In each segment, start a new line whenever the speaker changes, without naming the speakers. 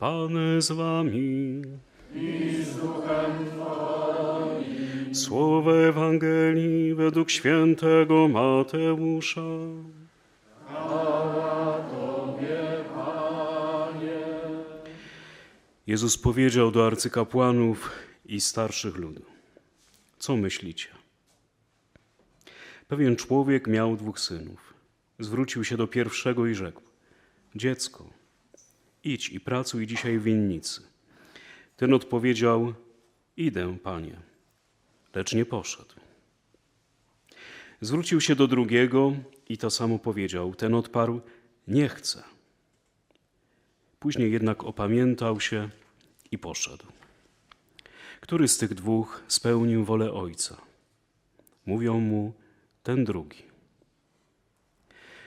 Pan z wami. Słowo Ewangelii według świętego Mateusza. Jezus powiedział do arcykapłanów i starszych ludu: Co myślicie? Pewien człowiek miał dwóch synów. Zwrócił się do pierwszego i rzekł: Dziecko, idź i pracuj dzisiaj w winnicy. Ten odpowiedział: Idę, panie, lecz nie poszedł. Zwrócił się do drugiego i to samo powiedział. Ten odparł: Nie chcę. Później jednak opamiętał się i poszedł. Który z tych dwóch spełnił wolę ojca? Mówią mu ten drugi.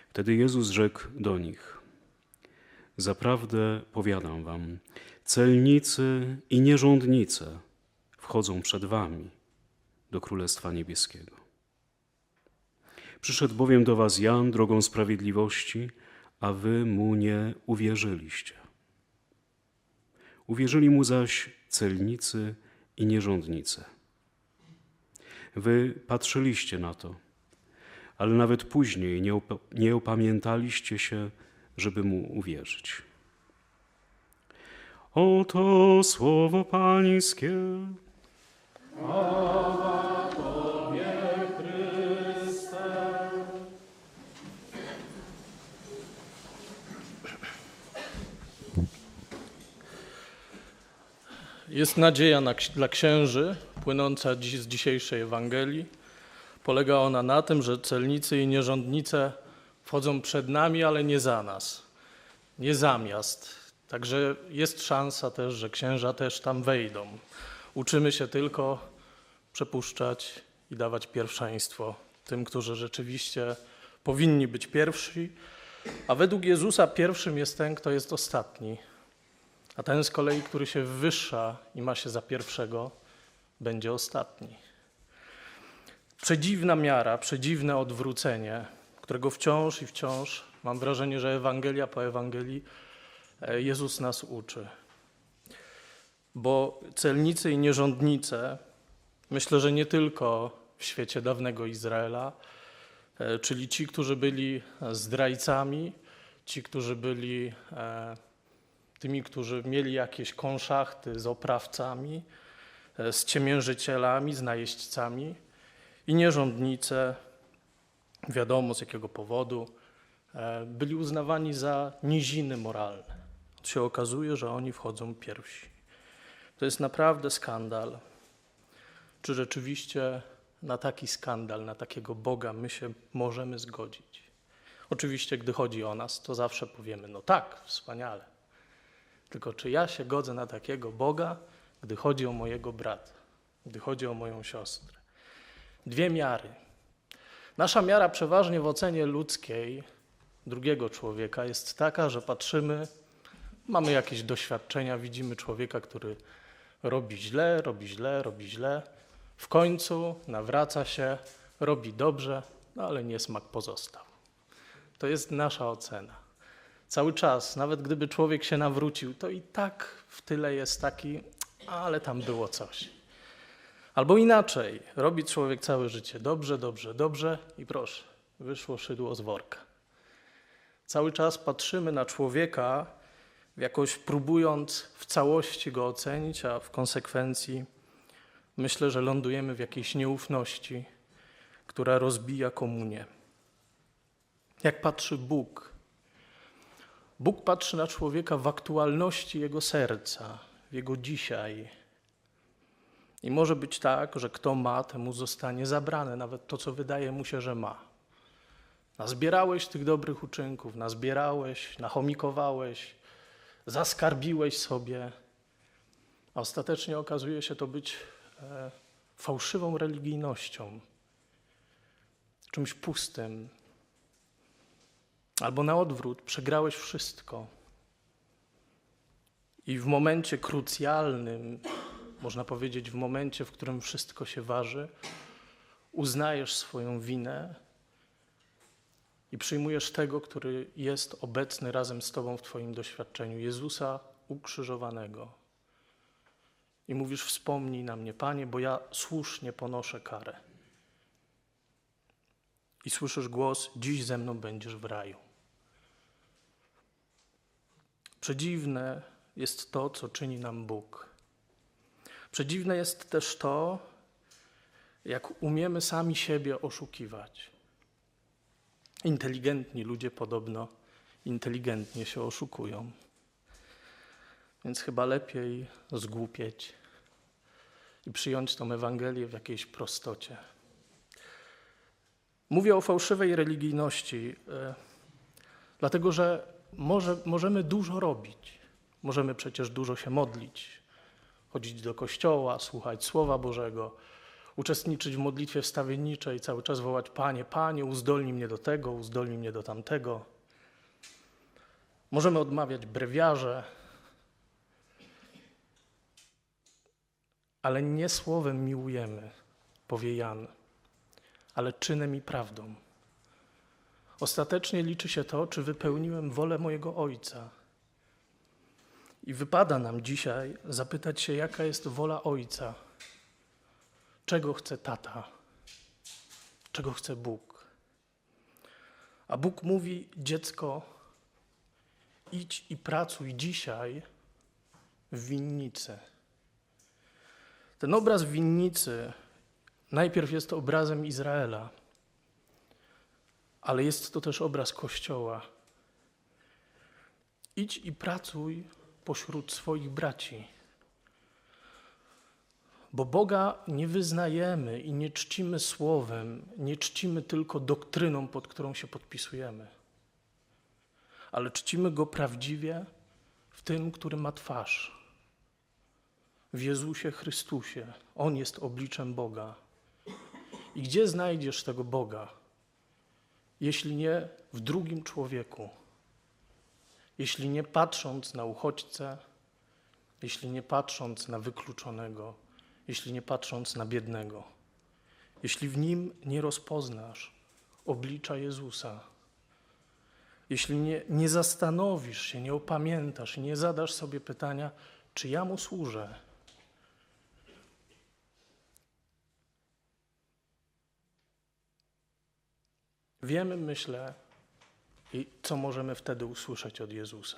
Wtedy Jezus rzekł do nich: Zaprawdę powiadam wam, celnicy i nierządnice wchodzą przed wami do Królestwa Niebieskiego. Przyszedł bowiem do was Jan drogą sprawiedliwości, a wy mu nie uwierzyliście. Uwierzyli mu zaś celnicy i nierządnice. Wy patrzyliście na to, ale nawet później nie, op- nie opamiętaliście się, żeby mu uwierzyć. Oto słowo Pańskie.
Jest nadzieja na, dla księży, płynąca dziś z dzisiejszej Ewangelii. Polega ona na tym, że celnicy i nierządnice wchodzą przed nami, ale nie za nas, nie zamiast. Także jest szansa też, że księża też tam wejdą. Uczymy się tylko przepuszczać i dawać pierwszeństwo tym, którzy rzeczywiście powinni być pierwsi. A według Jezusa pierwszym jest ten, kto jest ostatni. A ten z kolei, który się wyższa i ma się za pierwszego, będzie ostatni. Przedziwna miara, przedziwne odwrócenie, którego wciąż i wciąż mam wrażenie, że Ewangelia po Ewangelii e, Jezus nas uczy. Bo celnicy i nierządnice, myślę, że nie tylko w świecie dawnego Izraela, e, czyli ci, którzy byli zdrajcami, ci, którzy byli e, tymi, którzy mieli jakieś konszachty z oprawcami, e, z ciemiężycielami, z najeźdźcami i nierządnice, wiadomo z jakiego powodu, e, byli uznawani za niziny moralne. Się okazuje, że oni wchodzą pierwsi. To jest naprawdę skandal. Czy rzeczywiście na taki skandal, na takiego Boga my się możemy zgodzić? Oczywiście, gdy chodzi o nas, to zawsze powiemy: No tak, wspaniale. Tylko czy ja się godzę na takiego Boga, gdy chodzi o mojego brata, gdy chodzi o moją siostrę? Dwie miary. Nasza miara przeważnie w ocenie ludzkiej drugiego człowieka jest taka, że patrzymy, mamy jakieś doświadczenia, widzimy człowieka, który robi źle, robi źle, robi źle. W końcu nawraca się, robi dobrze, no ale niesmak pozostał. To jest nasza ocena cały czas, nawet gdyby człowiek się nawrócił, to i tak w tyle jest taki, ale tam było coś. Albo inaczej, robi człowiek całe życie dobrze, dobrze, dobrze i proszę, wyszło szydło z worka. Cały czas patrzymy na człowieka, jakoś próbując w całości go ocenić, a w konsekwencji myślę, że lądujemy w jakiejś nieufności, która rozbija komunię. Jak patrzy Bóg Bóg patrzy na człowieka w aktualności jego serca, w jego dzisiaj. I może być tak, że kto ma, temu zostanie zabrane, nawet to, co wydaje mu się, że ma. Nazbierałeś tych dobrych uczynków, nazbierałeś, nachomikowałeś, zaskarbiłeś sobie, a ostatecznie okazuje się to być e, fałszywą religijnością, czymś pustym, Albo na odwrót, przegrałeś wszystko. I w momencie krucjalnym, można powiedzieć, w momencie, w którym wszystko się waży, uznajesz swoją winę i przyjmujesz tego, który jest obecny razem z Tobą w Twoim doświadczeniu Jezusa, ukrzyżowanego. I mówisz: Wspomnij na mnie, Panie, bo ja słusznie ponoszę karę. I słyszysz głos: Dziś ze mną będziesz w raju. Przedziwne jest to, co czyni nam Bóg. Przedziwne jest też to, jak umiemy sami siebie oszukiwać. Inteligentni ludzie podobno inteligentnie się oszukują. Więc chyba lepiej zgłupieć i przyjąć tą Ewangelię w jakiejś prostocie. Mówię o fałszywej religijności, e, dlatego że może, możemy dużo robić. Możemy przecież dużo się modlić, chodzić do kościoła, słuchać Słowa Bożego, uczestniczyć w modlitwie wstawienniczej, cały czas wołać Panie, Panie, uzdolnij mnie do tego, uzdolnij mnie do tamtego. Możemy odmawiać brewiarze, ale nie słowem miłujemy, powie Jan, ale czynem i prawdą. Ostatecznie liczy się to, czy wypełniłem wolę mojego Ojca. I wypada nam dzisiaj zapytać się, jaka jest wola Ojca. Czego chce tata? Czego chce Bóg? A Bóg mówi: Dziecko, idź i pracuj dzisiaj w winnicy. Ten obraz winnicy najpierw jest obrazem Izraela, ale jest to też obraz Kościoła. Idź i pracuj pośród swoich braci. Bo Boga nie wyznajemy i nie czcimy słowem, nie czcimy tylko doktryną, pod którą się podpisujemy, ale czcimy Go prawdziwie w tym, który ma twarz. W Jezusie Chrystusie. On jest obliczem Boga. I gdzie znajdziesz tego Boga, jeśli nie w drugim człowieku? Jeśli nie patrząc na uchodźcę, jeśli nie patrząc na wykluczonego, jeśli nie patrząc na biednego, jeśli w nim nie rozpoznasz oblicza Jezusa, jeśli nie, nie zastanowisz się, nie opamiętasz nie zadasz sobie pytania, czy ja mu służę, wiemy, myślę, i co możemy wtedy usłyszeć od Jezusa.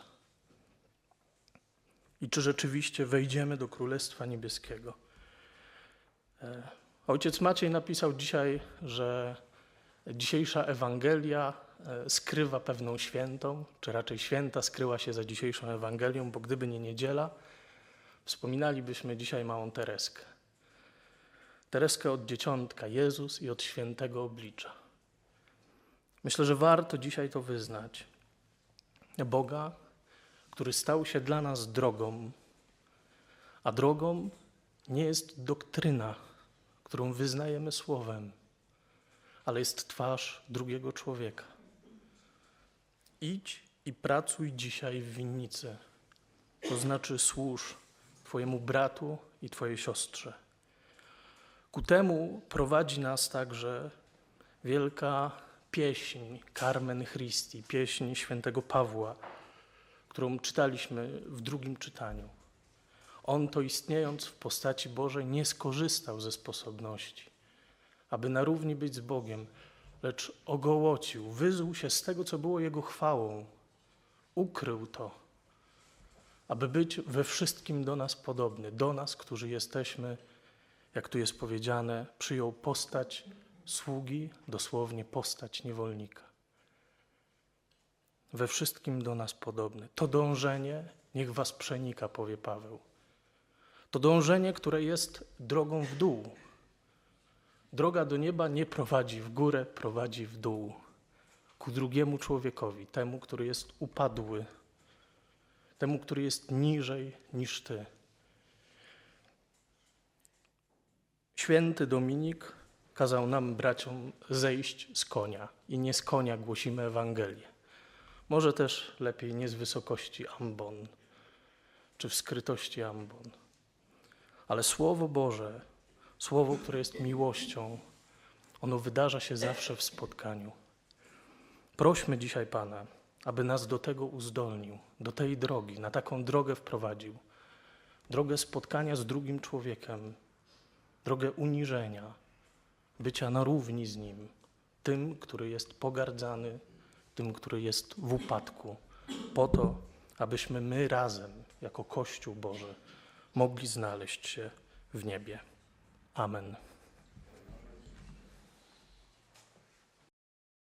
I czy rzeczywiście wejdziemy do Królestwa Niebieskiego. E, Ojciec Maciej napisał dzisiaj, że dzisiejsza Ewangelia e, skrywa pewną świętą, czy raczej święta skryła się za dzisiejszą Ewangelią, bo gdyby nie niedziela, wspominalibyśmy dzisiaj małą Tereskę. Tereskę od dzieciątka, Jezus i od świętego oblicza. Myślę, że warto dzisiaj to wyznać. Boga, który stał się dla nas drogą, a drogą nie jest doktryna, którą wyznajemy słowem, ale jest twarz drugiego człowieka. Idź i pracuj dzisiaj w winnicy, to znaczy służ Twojemu bratu i Twojej siostrze. Ku temu prowadzi nas także wielka pieśń Carmen Christi, pieśń świętego Pawła, którą czytaliśmy w drugim czytaniu. On to istniejąc w postaci Bożej nie skorzystał ze sposobności, aby na równi być z Bogiem, lecz ogołocił, wyzuł się z tego, co było Jego chwałą, ukrył to, aby być we wszystkim do nas podobny, do nas, którzy jesteśmy, jak tu jest powiedziane, przyjął postać sługi, dosłownie postać niewolnika. We wszystkim do nas podobny. To dążenie niech was przenika, powie Paweł. To dążenie, które jest drogą w dół. Droga do nieba nie prowadzi w górę, prowadzi w dół. Ku drugiemu człowiekowi, temu, który jest upadły, temu, który jest niżej niż ty. Święty Dominik kazał nam, braciom, zejść z konia i nie z konia głosimy Ewangelię. Może też lepiej nie z wysokości ambon, czy w skrytości ambon. Ale Słowo Boże, Słowo, które jest miłością, ono wydarza się zawsze w spotkaniu. Prośmy dzisiaj Pana, aby nas do tego uzdolnił, do tej drogi, na taką drogę wprowadził. Drogę spotkania z drugim człowiekiem, drogę uniżenia, bycia na równi z nim, tym, który jest pogardzany, tym, który jest w upadku, po to, abyśmy my razem, jako Kościół Boży, mogli znaleźć się w niebie. Amen.